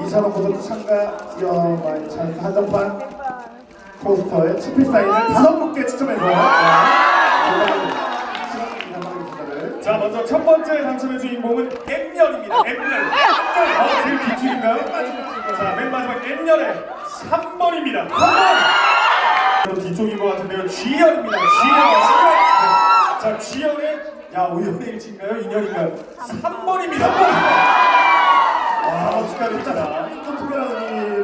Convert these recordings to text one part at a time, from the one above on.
이찬호 콘서트 참가 이어만 찬스 한정판 포스터에 친필 사인을 다섯 분께 추첨해서 네, 시간 자 먼저 첫 번째 당첨의 주인공은 M열입니다. M열. M열. 어, 제일 뒤쪽인가요? 자 맨 마지막 M열의 3번입니다. 3번. 뒤쪽인 것 같은데요. G열입니다. G열. 네. 자 G열의 야 5년의 일치인가요? 2년인가요? 3번입니다. 와 축하드립니다. 좀 특별한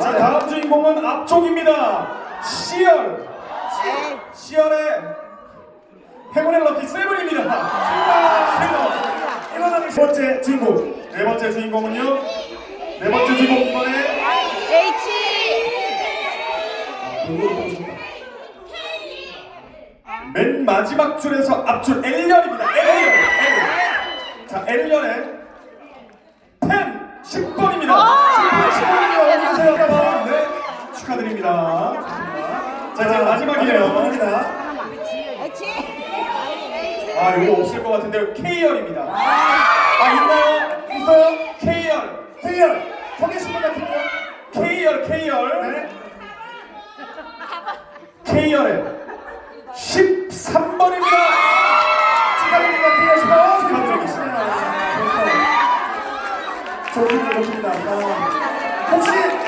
자 다음 주인공은 앞쪽입니다. C열. C열의 행운의 럭키 세븐입니다. 세븐. 일어나는 세 번째 주인공 네 번째 주인공은요. 네 번째 주인공 이번에 H 맨 마지막 줄에서 앞줄 L열입니다. L열. L. 자 L열의 펜 10번입니다. 축하드립니다. 자, 이제 마지막이에요. 갑니다. 아, 이거 없을 것 같은데 K열입니다. 아, 있나요? 있어요? K열. K열. 서 계신 분 같은 분? K열, K열. K열에 13번입니다. 축하드립니다. K열 10번. 축하드리겠습니다. 좋은 일입니다. 혹시